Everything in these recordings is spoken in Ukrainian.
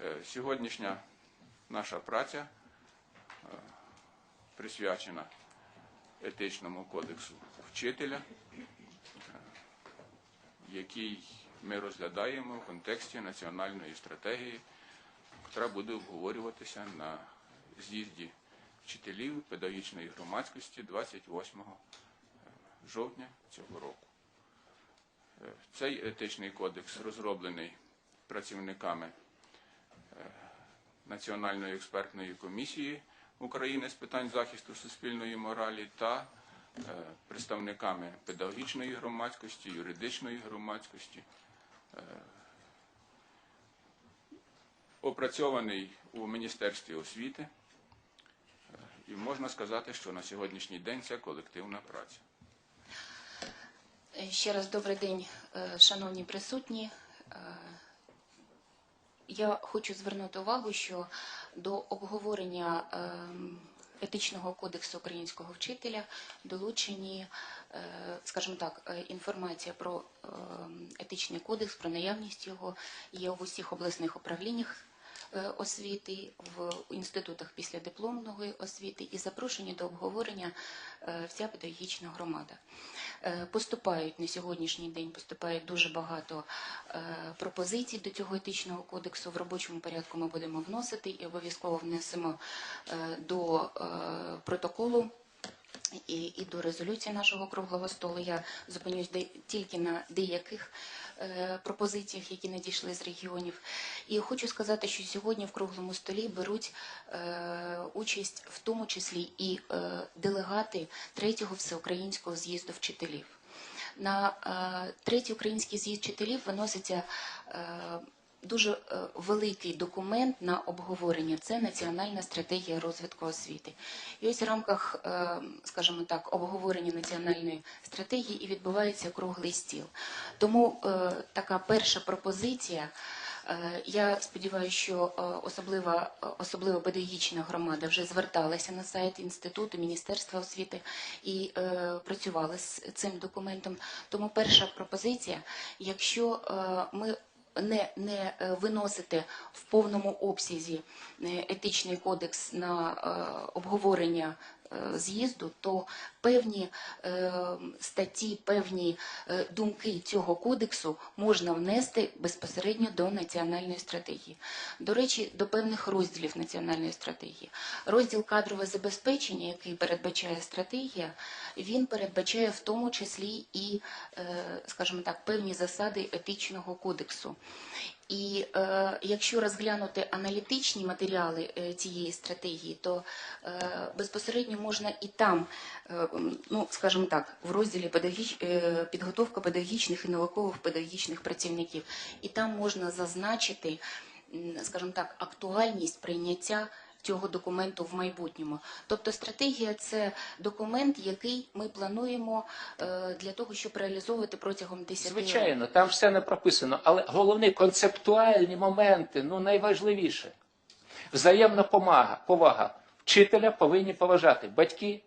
Е, Сьогоднішня наша праця е, присвячена етичному кодексу вчителя, е, який ми розглядаємо в контексті національної стратегії, яка буде обговорюватися на з'їзді вчителів педагогічної громадськості 28 жовтня цього року. Цей етичний кодекс розроблений працівниками Національної експертної комісії України з питань захисту суспільної моралі та е, представниками педагогічної громадськості, юридичної громадськості. Е, Опрацьований у Міністерстві освіти, Е, і можна сказати, що на сьогоднішній день це колективна праця. Ще раз добрий день, шановні присутні. Я хочу звернути увагу, що до обговорення ем, етичного кодексу українського вчителя долучені, е, скажімо так, е, інформація про ем, етичний кодекс, про наявність його є в усіх обласних управліннях освіти, в інститутах післядипломної освіти і запрошені до обговорення е, вся педагогічна громада. Е, Поступають на сьогоднішній день поступає дуже багато е, пропозицій до цього етичного кодексу. В робочому порядку ми будемо вносити і обов'язково внесемо е, до е, протоколу і, і до резолюції нашого круглого столу. Я зупинюсь де, тільки на деяких е, пропозиціях, які надійшли з регіонів. І хочу сказати, що сьогодні в круглому столі беруть е, участь в тому числі і е, делегати третього всеукраїнського з'їзду вчителів. На е, третій український з'їзд вчителів виноситься е, дуже е, великий документ на обговорення. Це національна стратегія розвитку освіти. І ось в рамках, е, скажімо так, обговорення національної стратегії і відбувається круглий стіл. Тому е, така перша пропозиція. Я сподіваюся, що особлива, особливо педагогічна громада вже зверталася на сайт інституту, Міністерства освіти і е, працювала з цим документом. Тому перша пропозиція, якщо е, ми не, не виносити виносите в повному обсязі е, етичний кодекс на е, обговорення е, з'їзду, то певні е, статті, певні е, думки цього кодексу можна внести безпосередньо до національної стратегії. До речі, до певних розділів національної стратегії. Розділ кадрове забезпечення, який передбачає стратегія, він передбачає в тому числі і, е, скажімо так, певні засади етичного кодексу. І е, якщо розглянути аналітичні матеріали е, цієї стратегії, то е, безпосередньо можна і там, е, ну скажімо так, в розділі педагогі... е, підготовка педагогічних і наукових педагогічних працівників, і там можна зазначити, скажімо так, актуальність прийняття. Цього документу в майбутньому, тобто стратегія це документ, який ми плануємо е, для того, щоб реалізовувати протягом 10 років. Звичайно, там все не прописано, але головні концептуальні моменти, ну найважливіше. Взаємна помага, повага. Вчителя повинні поважати батьки,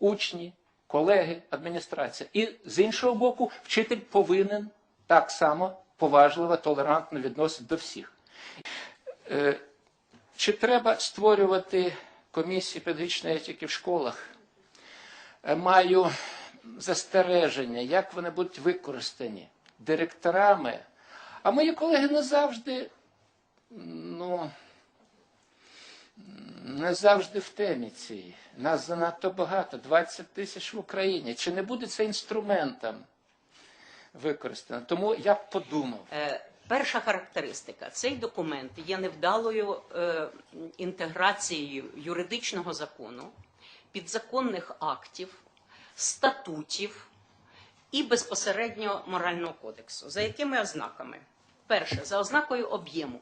учні, колеги, адміністрація. І з іншого боку, вчитель повинен так само поважливо, толерантно відносити до всіх. Е, Чи треба створювати комісії педагогічної етики в школах? Е, Маю застереження, як вони будуть використані директорами. А мої колеги не завжди, ну, не завжди в темі цій. Нас занадто багато, 20 тисяч в Україні. Чи не буде це інструментом використано? Тому я подумав. Перша характеристика: цей документ є невдалою е, інтеграцією юридичного закону, підзаконних актів, статутів і безпосередньо морального кодексу. За якими ознаками? Перше, за ознакою об'єму.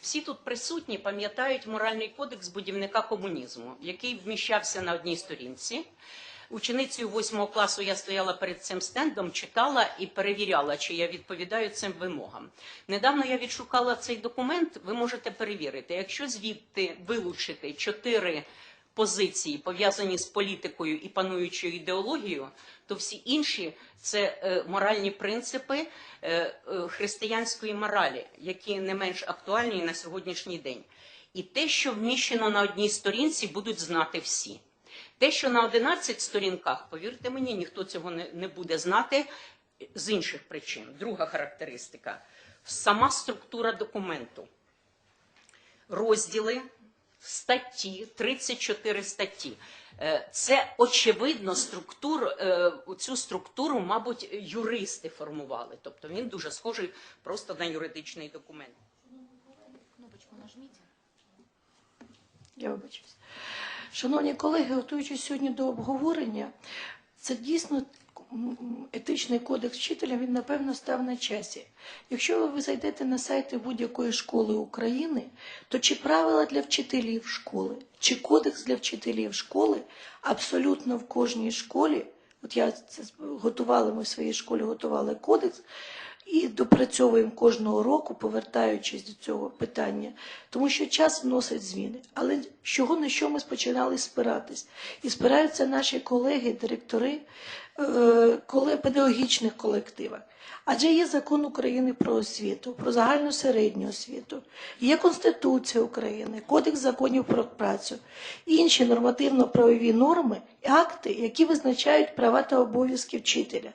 Всі тут присутні пам'ятають моральний кодекс будівника комунізму, який вміщався на одній сторінці. Ученицею восьмого класу я стояла перед цим стендом, читала і перевіряла, чи я відповідаю цим вимогам. Недавно я відшукала цей документ. Ви можете перевірити, якщо звідти вилучити чотири позиції пов'язані з політикою і пануючою ідеологією, то всі інші це е, моральні принципи е, е, християнської моралі, які не менш актуальні на сьогоднішній день. І те, що вміщено на одній сторінці, будуть знати всі. Те, що на 11 сторінках, повірте мені, ніхто цього не, не буде знати з інших причин. Друга характеристика сама структура документу. Розділи, статті, 34 статті. Е, Це очевидно структур, е, цю структуру, мабуть, юристи формували. Тобто він дуже схожий просто на юридичний документ. Кнопочку нажміть. Я вибачусь. Шановні колеги, готуючись сьогодні до обговорення, це дійсно етичний кодекс вчителя, він напевно став на часі. Якщо ви зайдете на сайти будь-якої школи України, то чи правила для вчителів школи, чи кодекс для вчителів школи абсолютно в кожній школі, от я це готували, ми в своїй школі готували кодекс, і допрацьовуємо кожного року, повертаючись до цього питання, тому що час вносить зміни. Але чого на що ми починали спиратись? І спираються наші колеги, директори е, педагогічних колективах. Адже є закон України про освіту, про загальну середню освіту, є Конституція України, Кодекс законів про працю, інші нормативно-правові норми і акти, які визначають права та обов'язки вчителя.